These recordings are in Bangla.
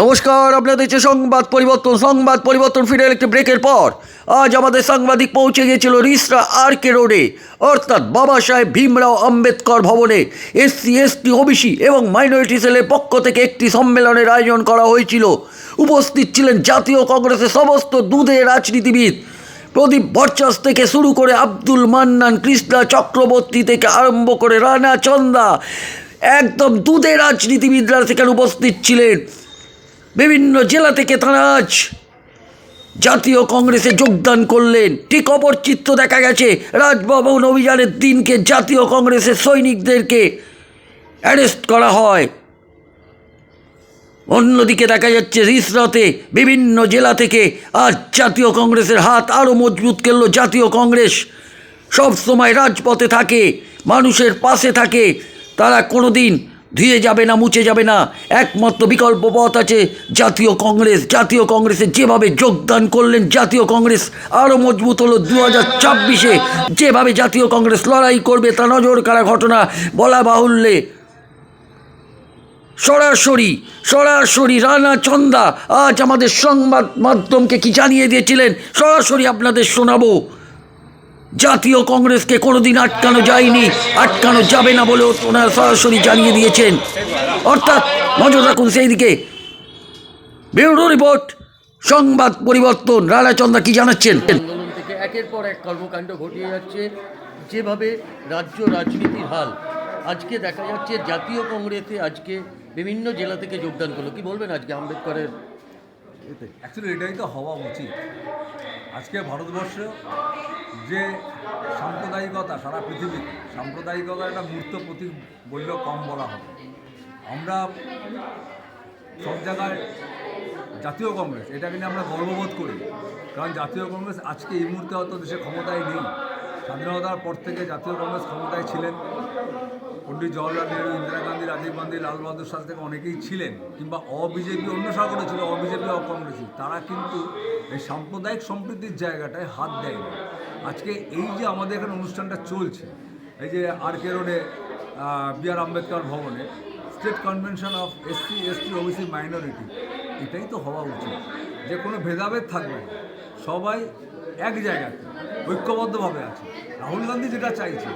নমস্কার, আপনাদের দেখছে সংবাদ পরিবর্তন। সংবাদ পরিবর্তন ফিরে একটি ব্রেকের পর আজ আমাদের সাংবাদিক পৌঁছে গিয়েছিল রিসরা আর কে রোডে। অর্থাৎ বাবা সাহেব ভীমরাও আম্বেদকর ভবনে এসসি, এসটি, ওবিসি এবং মাইনরিটি সেলের পক্ষ থেকে একটি সম্মেলনের আয়োজন করা হয়েছিল। উপস্থিত ছিলেন জাতীয় কংগ্রেসের সমস্ত দুধে রাজনীতিবিদ। প্রদীপ ভট্টাস থেকে শুরু করে আব্দুল মান্নান, কৃষ্ণা চক্রবর্তী থেকে আরম্ভ করে রানা চন্দা, একদম দুধে রাজনীতিবিদরা সেখানে উপস্থিত ছিলেন। বিভিন্ন জেলা থেকে তারা আজ জাতীয় কংগ্রেসে যোগদান করলেন। ঠিক অপর চিত্র দেখা গেছে। রাজভবন অভিযানের দিনকে জাতীয় কংগ্রেসের সৈনিকদেরকে অ্যারেস্ট করা হয়। অন্যদিকে দেখা যাচ্ছে, রিসরাতে বিভিন্ন জেলা থেকে আজ জাতীয় কংগ্রেসের হাত আরও মজবুত করল। জাতীয় কংগ্রেস সব সময় রাজপথে থাকে, মানুষের পাশে থাকে। তারা কোনো দিন ধুয়ে যাবে না, মুছে যাবে না। একমাত্র বিকল্প পথ আছে, জাতীয় কংগ্রেস। জাতীয় কংগ্রেসে যেভাবে যোগদান করলেন, জাতীয় কংগ্রেস আরও মজবুত হলো দু হাজার ছাব্বিশে। যেভাবে জাতীয় কংগ্রেস লড়াই করবে, তা নজর কাড়া ঘটনা বলা বাহুল্যে। সরাসরি সরাসরি রানা চন্দা আজ আমাদের সংবাদ মাধ্যমকে কি জানিয়ে দিয়েছিলেন? সরাসরি আপনাদের শোনাবো। জাতীয় কংগ্রেসকে কোনোদিন আটকানো যায়নি আটকানো যাবে না বলেও ওনারা সরাসরি জানিয়ে দিয়েছেন। অর্থাৎ নজর রাখুন সেই দিকে ব্যুরো রিপোর্ট সংবাদ পরিবর্তন রানা চন্দা কি জানাচ্ছেন? আন্দোলন থেকে একের পর এক কর্মকাণ্ড ঘটিয়ে যাচ্ছে। যেভাবে রাজ্য রাজনীতির হাল আজকে দেখা যাচ্ছে জাতীয় কংগ্রেসে আজকে বিভিন্ন জেলা থেকে যোগদান করল। কি বলবেন আজকে আম্বেদকরের এতে? অ্যাকচুয়ালি এটাই তো হওয়া উচিত। আজকে ভারতবর্ষ যে সাম্প্রদায়িকতা, সারা পৃথিবীতে সাম্প্রদায়িকতার একটা মূর্ত প্রতীক বললেও কম বলা হবে। আমরা সব জায়গায় জাতীয় কংগ্রেস, এটাকে নিয়ে আমরা গর্ববোধ করি। কারণ জাতীয় কংগ্রেস আজকে এই মুহূর্তে হয়তো দেশে ক্ষমতায় নেই। স্বাধীনতার পর থেকে জাতীয় কংগ্রেস ক্ষমতায় ছিলেন। পণ্ডিত জওয়াহরলাল নেহরু, ইন্দিরা গান্ধী, রাজীব গান্ধী, লাল বাহাদুর শাস্ত্রী থেকে অনেকেই ছিলেন কিংবা অবিজেপি অন্য সকলে ছিল অবিজেপি অকংগ্রেসি তারা কিন্তু এই সাম্প্রদায়িক সম্প্রীতির জায়গাটায় হাত দেয়নি। আজকে এই যে আমাদের এখানে অনুষ্ঠানটা চলছে, এই যে আর কে রোডে বি আর আম্বেদকর ভবনে state convention of SC ST OBC minority, এটাই তো হওয়া উচিত। যে কোনো ভেদাভেদ থাকবে। সবাই এক জায়গাতে, ঐক্যবদ্ধভাবে আছে। রাহুল গান্ধী যেটা চাইছে,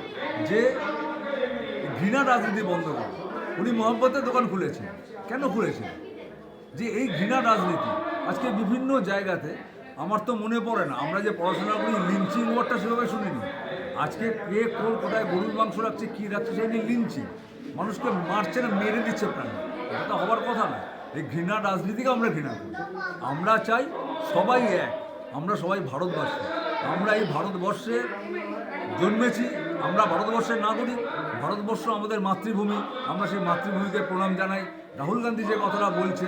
যে ঘৃণা রাজনীতি বন্ধ করে উনি মহব্বতের দোকান খুলেছেন। কেন খুলেছেন? যে এই ঘৃণা রাজনীতি আজকে বিভিন্ন জায়গাতে আমার তো মনে পড়ে না। আমরা যে পড়াশোনা করি, লিঞ্চিং ওয়ার্ডটা সেভাবে শুনিনি। আজকে কে কোন কোথায় গরুর মাংস রাখছে, কী রাখছে, সেই নিয়ে লিঞ্চিং। মানুষকে মারছে না, মেরে দিচ্ছে প্রাণ। এটা তো হবার কথা না। এই ঘৃণা রাজনীতিকে আমরা ঘৃণা করি। আমরা চাই সবাই এক। আমরা সবাই ভারতবাসী। আমরা এই ভারতবর্ষে জন্মেছি। আমরা ভারতবর্ষের নাগরিক। ভারতবর্ষ আমাদের মাতৃভূমি। আমরা সেই মাতৃভূমিকে প্রণাম জানাই। রাহুল গান্ধী যে কথাটা বলছে,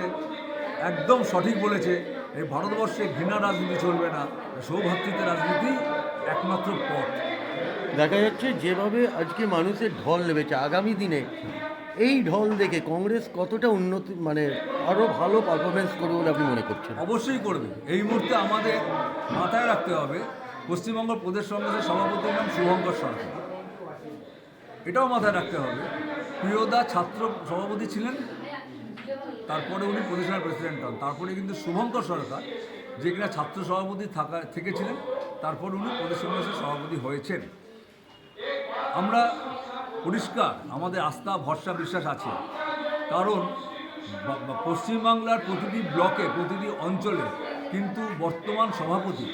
একদম সঠিক বলেছে। এই ভারতবর্ষে ঘৃণা রাজনীতি চলবে না সৌভাতৃত্বের রাজনীতি একমাত্র পথ। দেখা যাচ্ছে যেভাবে আজকে মানুষের ঢল নেমেছে আগামী দিনে এই ঢল দেখে কংগ্রেস কতটা উন্নতি মানে আরও ভালো পারফরমেন্স করবে বলে আপনি মনে করছেন? অবশ্যই করবে। এই মুহূর্তে আমাদের মাথায় রাখতে হবে পশ্চিমবঙ্গ প্রদেশ কংগ্রেসের সভাপতির নাম শুভঙ্কর সরকার। এটাও মাথায় রাখতে হবে প্রিয়দা ছাত্র সভাপতি ছিলেন তারপরে উনি প্রদেশের প্রেসিডেন্ট হন। তারপরে কিন্তু শুভঙ্কর সরকার, যে কিনা ছাত্র সভাপতি থাকা, থেকেছিলেন, তারপর উনি প্রদেশ সভাপতি হয়েছেন। আমরা পরিষ্কার, আমাদের আস্থা, ভরসা, বিশ্বাস আছে। কারণ পশ্চিমবাংলার প্রতিটি ব্লকে, প্রতিটি অঞ্চলে কিন্তু বর্তমান সভাপতি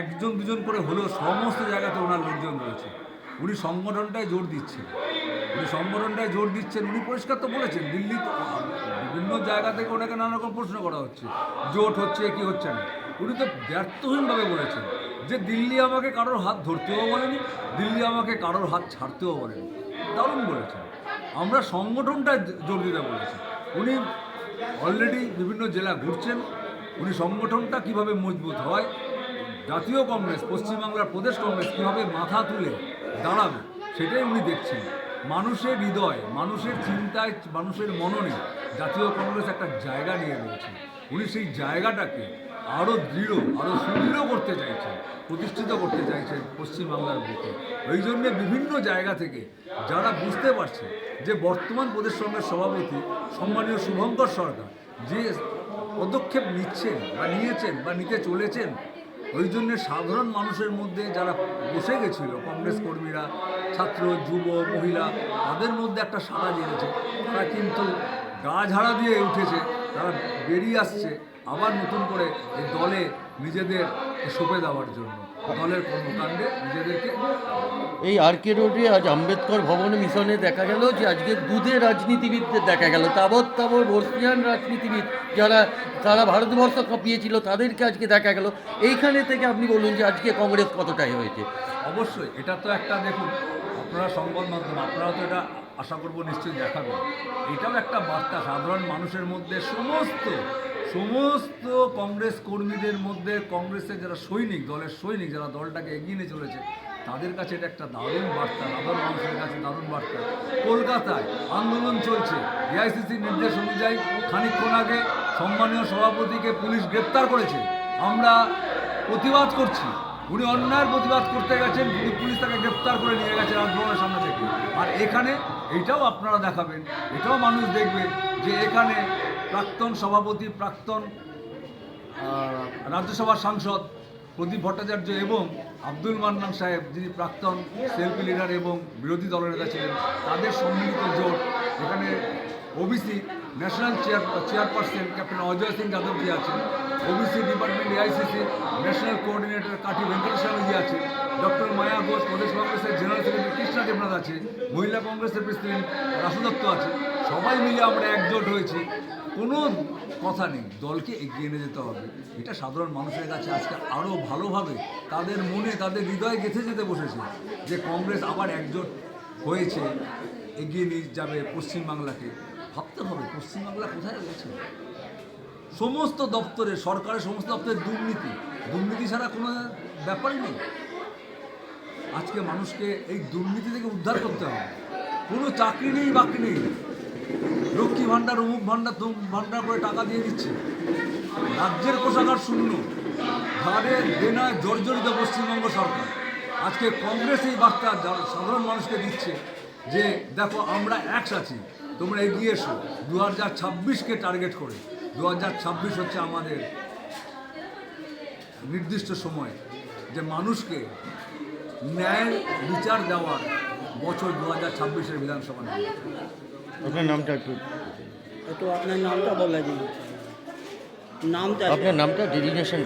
একজন, দুজন করে হলেও সমস্ত জায়গাতে ওনার লোকজন রয়েছে। উনি সংগঠনটায় জোর দিচ্ছেন। উনি সংগঠনটায় জোর দিচ্ছেন, উনি পরিষ্কার তো বলেছেন, দিল্লি বিভিন্ন জায়গা থেকে ওনাকে নানা রকম প্রশ্ন করা হচ্ছে, জোট হচ্ছে, কি হচ্ছে না। উনি তো ব্যর্থহীনভাবে বলেছেন যে দিল্লি আমাকে কারোর হাত ধরতেও বলেনি, দিল্লি আমাকে কারোর হাত ছাড়তেও বলেনি। দারুণ বলেছেন। আমরা সংগঠনটা জোর দিতে বলেছি। উনি অলরেডি বিভিন্ন জেলা ঘুরছেন, উনি সংগঠনটা কীভাবে মজবুত হয়, জাতীয় কংগ্রেস, পশ্চিমবাংলার প্রদেশ কংগ্রেস কীভাবে মাথা তুলে দাঁড়াবে, সেটাই উনি দেখছেন। মানুষের হৃদয়, মানুষের চিন্তায়, মানুষের মননে জাতীয় কংগ্রেস একটা জায়গা নিয়ে রয়েছে। উনি সেই জায়গাটাকে আরও দৃঢ় আরও সুদৃঢ় করতে চাইছেন, প্রতিষ্ঠিত করতে চাইছেন পশ্চিমবাংলার বুকে। ওই জন্যে বিভিন্ন জায়গা থেকে যারা বুঝতে পারছে যে বর্তমান প্রদেশ কংগ্রেস সভাপতি সম্মানীয় শুভঙ্কর সরকার যে পদক্ষেপ নিচ্ছেন বা নিয়েছেন বা নিতে চলেছেন ওই জন্য সাধারণ মানুষের মধ্যে যারা বসে গেছিল, কংগ্রেস কর্মীরা, ছাত্র, যুব, মহিলা, তাদের মধ্যে একটা সাড়া জেগেছে। তারা কিন্তু গা ঝাড়া দিয়ে উঠেছে, তারা বেরিয়ে আসছে আবার নতুন করে এই দলে নিজেদের সঁপে দেওয়ার জন্য। দলের কর্মকাণ্ডে নিজেদেরকে এই আর কে রোডে আজ আম্বেদকর ভবন মিশনে দেখা গেল যে আজকে দুধে রাজনীতিবিদদের দেখা গেল। তাবৎ তাবর বর্ষিয়ান রাজনীতিবিদ যারা তারা ভারতবর্ষ কাঁপিয়েছিল তাদেরকে আজকে দেখা গেল। এইখানে থেকে আপনি বলুন যে আজকে কংগ্রেস কতটাই হয়েছে? অবশ্যই এটা তো একটা দেখুন আপনারা সংবাদ মাধ্যম আপনারা তো এটা আশা করব নিশ্চয়ই দেখাবেন। এটাও একটা বার্তা সাধারণ মানুষের মধ্যে সমস্ত সমস্ত কংগ্রেস কর্মীদের মধ্যে কংগ্রেসের যারা সৈনিক, দলের সৈনিক যারা দলটাকে এগিয়ে নিয়ে চলেছে, তাদের কাছে এটা একটা দারুণ বার্তা সাধারণ মানুষের কাছে দারুণ বার্তা। কলকাতায় আন্দোলন চলছে। এআইসিসির নির্দেশ অনুযায়ী খানিকক্ষণ আগে সম্মানীয় সভাপতিকে পুলিশ গ্রেপ্তার করেছে। আমরা প্রতিবাদ করছি। উনি অন্যায়ের প্রতিবাদ করতে গেছেন পুলিশ তাকে গ্রেপ্তার করে নিয়ে গেছে রাজভবনের সামনে থেকে। আর এখানে এইটাও আপনারা দেখাবেন, এটাও মানুষ দেখবে যে এখানে প্রাক্তন সভাপতি, প্রাক্তন রাজ্যসভার সাংসদ প্রদীপ ভট্টাচার্য এবং আব্দুল মান্নান সাহেব, যিনি প্রাক্তন সেলফি লিডার এবং বিরোধী দলনেতা ছিলেন, তাদের সম্মিলিত জোট। এখানে OBC national chair chairperson captain Ajay Singh Yadav Yadavji আছেন OBC department AICC national coordinator Kathi Venkateshwarji আছে ডক্টর মায়া ঘোষ, প্রদেশ কংগ্রেসের জেনারেল সেক্রেটারি কৃষ্ণা দেবনাথ আছে, মহিলা কংগ্রেসের প্রেসিডেন্ট রাসু দত্ত আছে। সবাই মিলে আমরা একজোট হয়েছি। কোনো কথা নেই। দলকে এগিয়ে নিয়ে যেতে হবে। এটা সাধারণ মানুষের কাছে আজকে আরও ভালোভাবে তাদের মনে, তাদের হৃদয়ে গেঁথে যেতে বসেছে যে কংগ্রেস আবার একজোট হয়েছে, এগিয়ে নিয়ে যাবে পশ্চিমবাংলাকে। ভাবতে হবে পশ্চিমবাংলা কোথায় রয়েছে? সমস্ত দপ্তরে, সরকারের সমস্ত দপ্তরে দুর্নীতি। দুর্নীতি ছাড়া কোনো ব্যাপারই নেই। আজকে মানুষকে এই দুর্নীতি থেকে উদ্ধার করতে হবে। কোনো চাকরি নেই, বাকরি নেই। লক্ষ্মী ভাণ্ডার, অমুক ভাণ্ডার, তমুক ভাণ্ডার করে টাকা দিয়ে দিচ্ছে। রাজ্যের কোষাগার শূন্য। ধারে, দেনায় জর্জরিত পশ্চিমবঙ্গ সরকার। আজকে কংগ্রেস এই বার্তা সাধারণ মানুষকে দিচ্ছে যে, দেখো, আমরা একস আছি, তোমরা এগিয়ে এসো। দু হাজার ছাব্বিশকে টার্গেট করে। দু হাজার ছাব্বিশ হচ্ছে আমাদের নির্দিষ্ট সময় যে মানুষকে ন্যায় বিচার দেওয়ার বছর দু হাজার ছাব্বিশের বিধানসভা আপনার নামটা একটু একটু আপনার নামটা বলে দিন। নামটা আপনার নামটা ডেডিনেশন